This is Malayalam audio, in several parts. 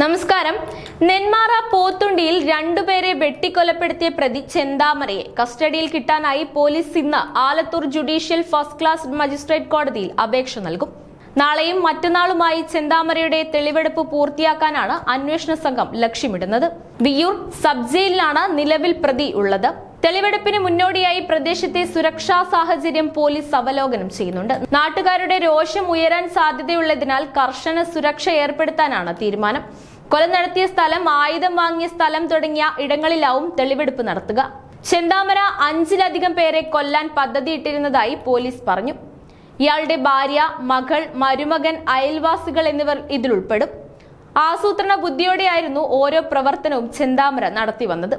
നമസ്കാരം. നെന്മാറ പോത്തുണ്ടിയിൽ രണ്ടുപേരെ വെട്ടിക്കൊലപ്പെടുത്തിയ പ്രതി ചെന്താമരയെ കസ്റ്റഡിയിൽ കിട്ടാനായി പോലീസ് ഇന്ന് Alathur judicial first class magistrate കോടതിയിൽ അപേക്ഷ നൽകും. നാളെയും മറ്റന്നാളുമായി ചെന്താമരയുടെ തെളിവെടുപ്പ് പൂർത്തിയാക്കാനാണ് അന്വേഷണ സംഘം ലക്ഷ്യമിടുന്നത്. വിയൂർ സബ് ജയിലിലാണ് നിലവിൽ പ്രതി ഉള്ളത്. തെളിവെടുപ്പിന് മുന്നോടിയായി പ്രദേശത്തെ സുരക്ഷാ സാഹചര്യം പോലീസ് അവലോകനം ചെയ്യുന്നുണ്ട്. നാട്ടുകാരുടെ രോഷം ഉയരാൻ സാധ്യതയുള്ളതിനാൽ കർശന സുരക്ഷ ഏർപ്പെടുത്താനാണ് തീരുമാനം. കൊല നടത്തിയ സ്ഥലം ആയുധം വാങ്ങിയ സ്ഥലം തുടങ്ങിയ ഇടങ്ങളിലാവും തെളിവെടുപ്പ് നടത്തുക. ചെന്താമര അഞ്ചിലധികം പേരെ കൊല്ലാൻ പദ്ധതിയിട്ടിരുന്നതായി പോലീസ് പറഞ്ഞു. ഇയാളുടെ ഭാര്യ മകൾ മരുമകൻ അയൽവാസികൾ എന്നിവർ ഇതിലുൾപ്പെടും. ആസൂത്രണ ബുദ്ധിയോടെയായിരുന്നു ഓരോ പ്രവർത്തനവും ചെന്താമര നടത്തി വന്നത്.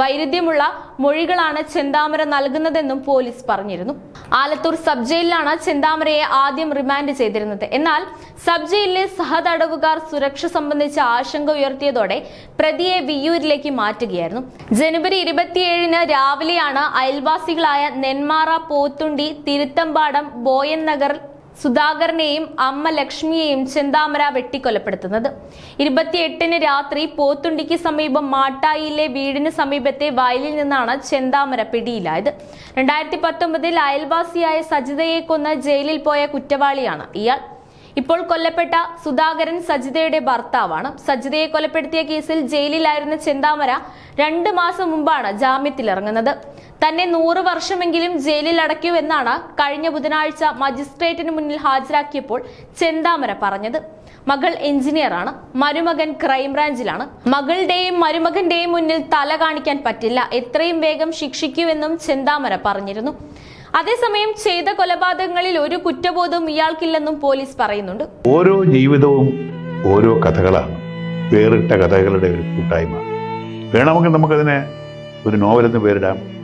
വൈരുദ്ധ്യമുള്ള മൊഴികളാണ് ചെന്താമര നൽകുന്നതെന്നും പോലീസ് പറഞ്ഞിരുന്നു. ആലത്തൂർ സബ് ജയിലിലാണ് ചെന്താമരയെ ആദ്യം റിമാൻഡ് ചെയ്തിരുന്നത്. എന്നാൽ സബ് ജയിലിലെ സഹതടവുകാർ സുരക്ഷ സംബന്ധിച്ച ആശങ്ക ഉയർത്തിയതോടെ പ്രതിയെ വിയ്യൂരിലേക്ക് മാറ്റുകയായിരുന്നു. ജനുവരി ഇരുപത്തിയേഴിന് രാവിലെയാണ് അയൽവാസികളായ നെന്മാറ പോത്തുണ്ടി തിരുത്തമ്പാടം ബോയൻ നഗർ സുധാകരനെയും അമ്മ ലക്ഷ്മിയെയും ചെന്താമര വെട്ടിക്കൊലപ്പെടുത്തുന്നത്. ഇരുപത്തിയെട്ടിന് രാത്രി പോത്തുണ്ടിക്ക് സമീപം മാട്ടായിയിലെ വീടിന് സമീപത്തെ വയലിൽ നിന്നാണ് ചെന്താമര പിടിയിലായത്. രണ്ടായിരത്തി പത്തൊമ്പതിൽ അയൽവാസിയായ സജിതയെ കൊന്ന് ജയിലിൽ പോയ കുറ്റവാളിയാണ് ഇയാൾ. ഇപ്പോൾ കൊല്ലപ്പെട്ട സുധാകരൻ സജിതയുടെ ഭർത്താവാണ്. സജിതയെ കൊലപ്പെടുത്തിയ കേസിൽ ജയിലിലായിരുന്ന ചെന്താമര രണ്ട് മാസം മുമ്പാണ് ജാമ്യത്തിലിറങ്ങുന്നത്. തന്നെ നൂറ് വർഷമെങ്കിലും ജയിലിൽ അടയ്ക്കുമെന്നാണ് കഴിഞ്ഞ ബുധനാഴ്ച മജിസ്ട്രേറ്റിന് മുന്നിൽ ഹാജരാക്കിയപ്പോൾ ചെന്താമര പറഞ്ഞത്. മകൾ എഞ്ചിനീയറാണ്. മരുമകൻ ക്രൈംബ്രാഞ്ചിലാണ്. മകളുടെയും മരുമകന്റെയും മുന്നിൽ തല കാണിക്കാൻ പറ്റില്ല. എത്രയും വേഗം ശിക്ഷിക്കുമെന്നും ചെന്താമര പറഞ്ഞിരുന്നു. അതേസമയം ചെയ്ത കൊലപാതകങ്ങളിൽ ഒരു കുറ്റബോധവും ഇയാൾക്കില്ലെന്നും പോലീസ് പറയുന്നുണ്ട്. ഓരോ ജീവിതവും ഓരോ കഥകളാണ്. വേറിട്ട കഥകളുടെ ഒരു കൂട്ടായ്മ. വേണമെങ്കിൽ നമുക്കതിനെ ഒരു നോവലെന്ന് പേരിടാം.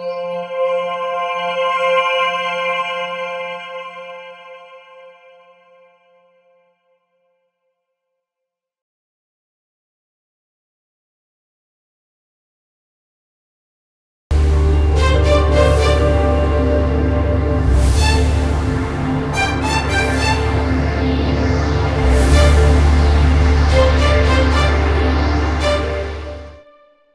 you